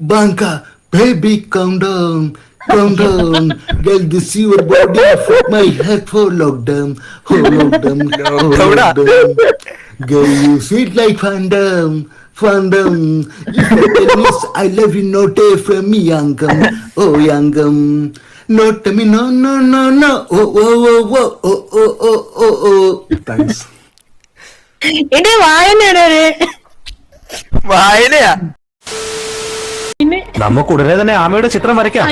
Banka, baby, calm down. Calm down. Girl, this your body for my head for lockdown. For lockdown. Oh, lockdown. Girl, you sweet like fandom. Fandom. Me I love you, not a from me, youngum. Oh, youngum. Not me, no, no, no, no. Oh, oh, oh, oh, oh, oh, oh, oh, oh. Thanks. എന്റെ വായനയുടെ വായനയാ നമുക്ക് ഉടനെ തന്നെ ആമയുടെ ചിത്രം വരയ്ക്കാം.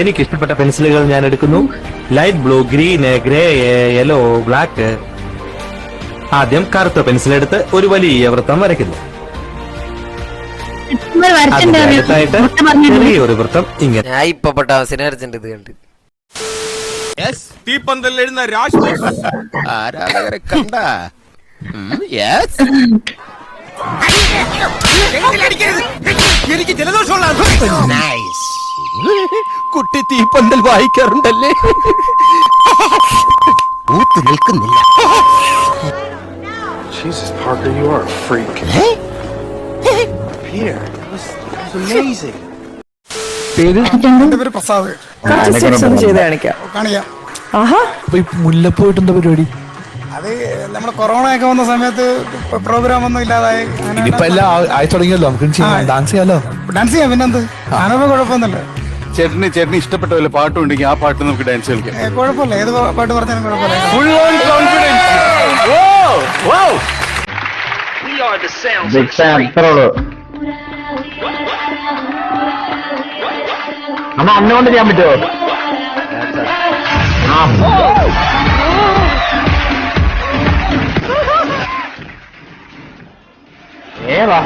എനിക്ക് ഇഷ്ടപ്പെട്ട പെൻസിലുകൾ ഞാൻ എടുക്കുന്നു. Light blue green grey yellow black ആദ്യം കറുത്ത പെൻസിൽ എടുത്ത് ഒരു വലിയ വൃത്തം വരയ്ക്കുന്നു. ഒരു വൃത്തം ഇങ്ങനെ. ഞാൻ ഇപ്പൊ പട്ടാസിനെ വരച്ചിട്ടുണ്ട് ഇത് കണ്ട്. എഴുന്ന രാജ് ആരാധകരെ കണ്ട? യെസ് എനിക്ക് ജലദോഷമുള്ള നൈസ് കുട്ടി തീപ്പന്തൽ വായിക്കാറുണ്ടല്ലേ? ഊത്ത് നിൽക്കുന്നില്ല. Jesus, Parker, you are a freak. Peter, that was, that was amazing. മുല്ലപ്പോയിട്ട് എന്താ പരിപാടി? അത് നമ്മുടെ കൊറോണ ഒക്കെ വന്ന സമയത്ത് പ്രോഗ്രാം ഒന്നും ഇല്ലാതായി. ഇനിയിപ്പോ എല്ലാം ആയി തുടങ്ങിയല്ലോ. നമുക്ക് ഡാൻസ് ചെയ്യാലോ? ഡാൻസ് ചെയ്യാം. പിന്നെന്ത്? ഞാനപ്പോ കുഴപ്പമൊന്നുമില്ല. ചേട്ടന് ചേട്ടന് ഇഷ്ടപ്പെട്ട വല്ല പാട്ടും ഉണ്ടെങ്കിൽ ആ പാട്ട് നമുക്ക് ഡാൻസ് കളിക്കാം. കുഴപ്പമില്ല. ഏത് പാട്ട് പറഞ്ഞാലും കുഴപ്പമില്ല. ഫുൾ ഓൺ കോൺഫിഡൻസ് അമ്മ അമ്മ കൊണ്ട് ചെയ്യാൻ പറ്റുമോ? ഏവാ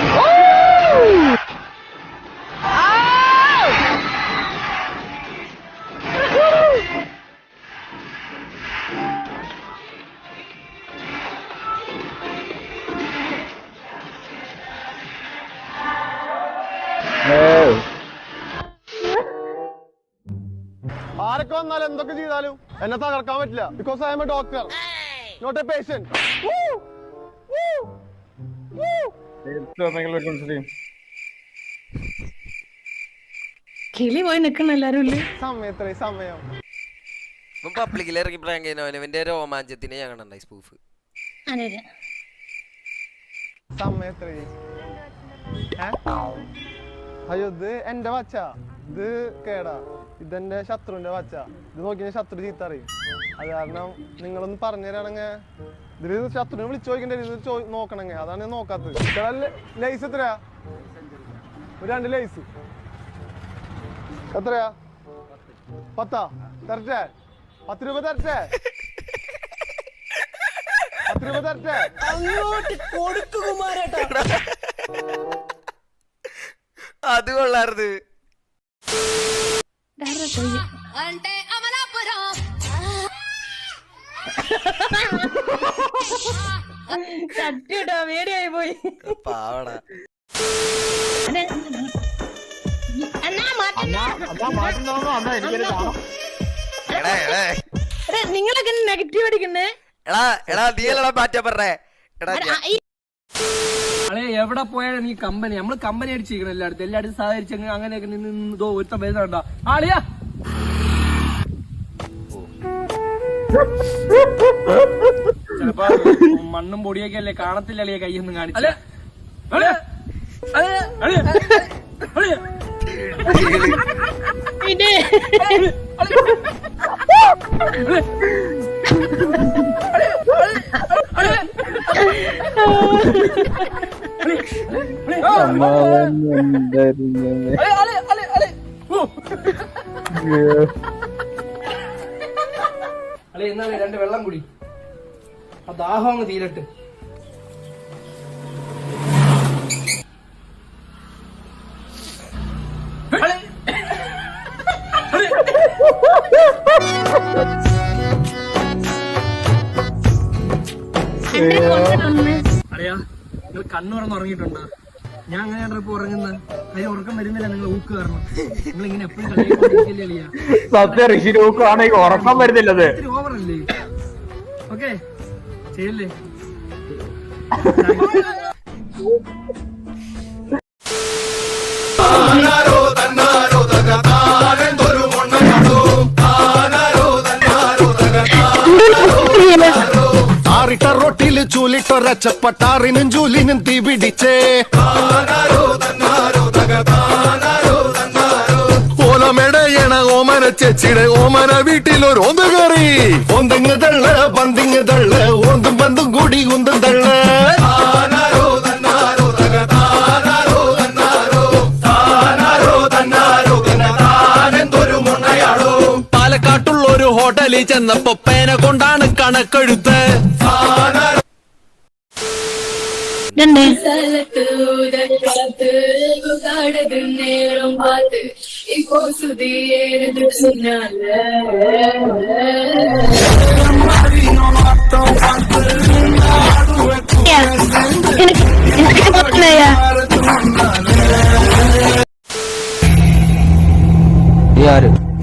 ആരൊക്കെ വന്നാലും എന്തൊക്കെ ചെയ്താലും എന്നെ തകർക്കാൻ പറ്റില്ല. Because I'm a doctor not a patient കിളി പോയി നിക്കണ എല്ലാരും സമയത്ര സമയം. പബ്ലിക്കിൽ ഇറങ്ങി പ്രാങ്ക് ചെയ്യുന്നവൻ ഇവന്റെ രോമാഞ്ചത്തിനെ ഞാൻ കണ്ടായി സ്പൂഫ് സമയത്ര. അയ്യോ ഇത് എന്റെ വച്ച. ഇത് കേടാ. ഇതെന്റെ ശത്രുവിന്റെ വച്ച ഇത് നോക്കിയാൽ ശത്രു ചീത്ത അറിയും. അത് കാരണം നിങ്ങളൊന്ന് പറഞ്ഞു തരാണെങ്കിൽ ഇതിൽ ശത്രുവിനെ വിളിച്ചു ചോദിക്കണ്ടേ? ഇത് ചോ- നോക്കണമെങ്കിൽ അതാണ് ഞാൻ നോക്കാത്തത്. ലൈസ് എത്രയാ? ഒരു രണ്ട് ലൈസ്. എത്രയാ? പത്താ. തരട്ടെ. പത്ത് രൂപ തരട്ടെ. പത്ത് രൂപ തരട്ടെ. അത് കൊള്ളാറുത് ഇതാരാ പോയി? అంటే అమలాపురం തട്ടിട്ടോ വേടിയായി പോയി. നിങ്ങളൊക്കെ നെഗറ്റീവ് അടിക്കുന്നേ? എടാ എടാ നീ എടാ മാറ്റാ പറഞ്ഞേ. എടാ എവിടെ പോയാലും നീ കമ്പനി നമ്മൾ കമ്പനി അടിച്ചിരിക്കണം എല്ലായിടത്തും. എല്ലായിടത്തും സഹകരിച്ച് അങ്ങ് അങ്ങനെയൊക്കെ നിന്ന് ഇതോ ഒരുത്ത വരുന്നുണ്ടോ ആളിയാ! ചിലപ്പോ മണ്ണും പൊടിയൊക്കെ അല്ലേ കാണത്തില്ല അളിയെ കൈയൊന്നും കാണിച്ചു? ഇത് അല്ലെ എന്നാണ് രണ്ട് വെള്ളം കുടി. ആ ദാഹം അങ്ങ് തീരട്ട്. Yeah. കണ്ണു തുറന്ന് ഉറങ്ങിയിട്ടുണ്ട് ഞാൻ അങ്ങനെയാണ് ഇപ്പൊ ഉറങ്ങുന്നത്? അതിന് ഉറക്കം വരുന്നില്ല നിങ്ങൾ ഊക്ക് കാരണം. നിങ്ങൾ ഇങ്ങനെ എപ്പോഴും ഉറക്കം വരുന്നില്ല ഓവറല്ലേ? ഓക്കെ ചെയ്യല്ലേ? ആറിട്ട റൊട്ടിൽ ചൂലിട്ടൊരച്ചപ്പട്ടാറിനും ജൂലിനും തീ പിടിച്ചേ. ഓലമെടയണ ഓമന ചേച്ചിയുടെ ഓമന വീട്ടിലൊരു ഓന്ത് കയറി. ഓന്തിങ് തള്ള പന്തിങ് തള്ള് ഓന്തും പന്തും കൂടി ഉന്തും തള്ള്. പാലക്കാട്ടുള്ള ഒരു ഹോട്ടലിൽ ചെന്നപ്പോ പേന കൊണ്ടാണ് കണക്കെഴുത്ത്. എനിക്ക്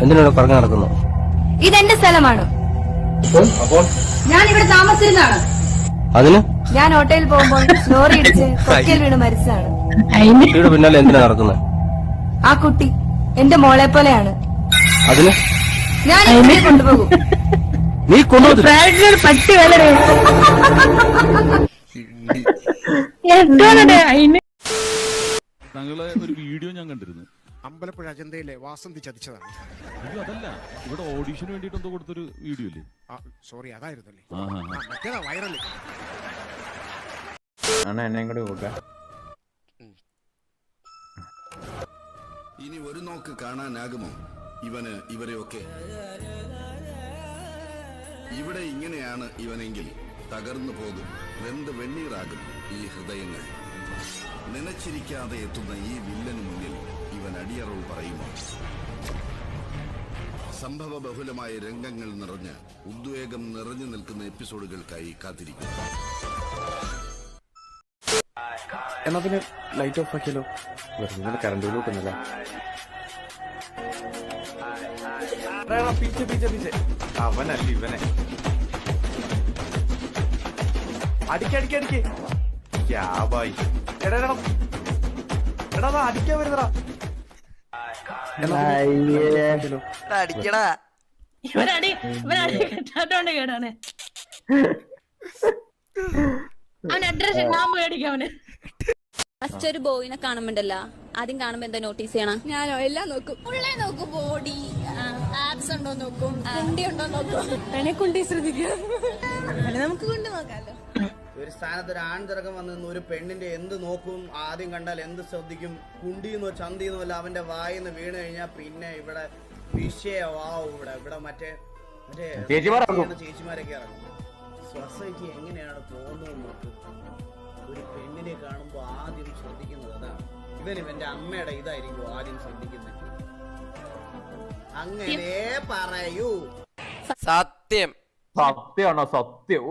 എന്തിനോട് പറഞ്ഞു നടക്കുന്നു? ഇതെന്റെ സ്ഥലമാണ്? അപ്പോൾ? ഞാൻ ഇവിടെ താമസിച്ചിരുന്നാണ് അതിന്? ഞാൻ ഹോട്ടലിൽ പോകുമ്പോൾ ലോറി ഇടിച്ച് കൊക്കയിൽ വീണ് മരിച്ചതാണ്. കുട്ടിയുടെ പിന്നാലെ എന്തിനാ നടക്കുന്നത് ആ കുട്ടി എന്റെ മോളെ പോലെയാണ്. അതിന്? ഞാൻ ഇവിടെ കൊണ്ടുപോകും. നീ കൊണ്ടുപോകും പ്രായത്തിലൊരു പട്ടി വളരെ എന്താണ് അതിന് താങ്കളെ ഒരു വീഡിയോ ഞാൻ കണ്ടിരുന്നു. അമ്പലപ്പുഴ അജന്തയിലെ വാസന്തി ചതിച്ചതാണ്. അയ്യോ അതല്ല. ഇവിടെ ഓഡീഷന് വേണ്ടിട്ട് എന്തോ കൊടുത്തൊരു വീഡിയോ അല്ലേ സോറി അതായിരുന്നല്ലേ. ആഹാ മറ്റേതാ വൈറൽ. ഇനി ഒരു നോക്ക് കാണാനാകുമോ? ഇവന് ഇവരെയൊക്കെ. ഇവിടെ ഇങ്ങനെയാണ് ഇവനെങ്കിൽ തകർന്നു പോകും. വെന്ത് വെണ്ണീറാകും ഈ ഹൃദയങ്ങൾ. നനച്ചിരിക്കാതെ എത്തുന്ന ഈ വില്ലന് മുന്നിൽ ഇവൻ അടിയറവ് പറയുമോ? സംഭവ ബഹുലമായ രംഗങ്ങൾ നിറഞ്ഞ് ഉദ്വേഗം നിറഞ്ഞു നിൽക്കുന്ന എപ്പിസോഡുകൾക്കായി കാത്തിരിക്കും എന്നാ പിന്നെ ലൈറ്റ് ഓഫ് ആക്കിയല്ലോ. വെറുതെ കറണ്ട് നോക്കുന്നില്ല പീച്ചെ പീച്ചെ പീച്ചെ? അവനല്ല ഇവനെ അടിക്കടിക്കടിക്ക് ക്യാബായി. എടാ എടാ എടാ അടിക്കാൻ വരുന്നടാ. അടിക്കടാ ഇവനടി ഇവനടി. കിട്ടാത്തോണ്ട് കേടാണ്. അവൻ അഡ്രസ് ഞാൻ മേടിക്കാം അവന്. ഫസ്റ്റ് ഒരു ബോയിനെ കാണുമ്പോണ്ടല്ല. ആദ്യം കാണുമ്പോ എന്താ നോട്ടീസ് ചെയ്യണം? ഞാനോ എല്ലാം നോക്കും. ഉള്ളേ നോക്കും. ബോഡി ആപ്സ് ഉണ്ടോ നോക്കും. കുണ്ടി ഉണ്ടോ നോക്കും. കുണ്ടി ശ്രദ്ധിക്കും. നമുക്ക് കൊണ്ട് നോക്കാലോ. ഒരു സ്ഥാനത്ത് ഒരു ആൺതിറക്കം വന്നു നിന്ന് ഒരു പെണ്ണിന്റെ എന്ത് നോക്കും ആദ്യം കണ്ടാൽ എന്ത് ശ്രദ്ധിക്കും? കുണ്ടിന്നോ ചന്തിന്നോ അല്ല അവന്റെ വായിന്ന് വീണ് കഴിഞ്ഞാൽ പിന്നെ ഇവിടെ വിഷയമാവും ഇവിടെ. ഇവിടെ മറ്റേ മറ്റേ ചേച്ചിമാരൊക്കെ ഇറങ്ങും. സൊസൈറ്റി എങ്ങനെയാണ് പോകുന്നത് നോക്ക്. ഒരു പെണ്ണിനെ കാണുമ്പോൾ ആദ്യം ശ്രദ്ധിക്കുന്നത് അതാണ്. ഇവനും എന്റെ അമ്മയുടെ ഇതായിരിക്കും ആദ്യം ശ്രദ്ധിക്കുന്നത്. അങ്ങനെ പറയൂ. സത്യം. സത്യമാണോ? സത്യം.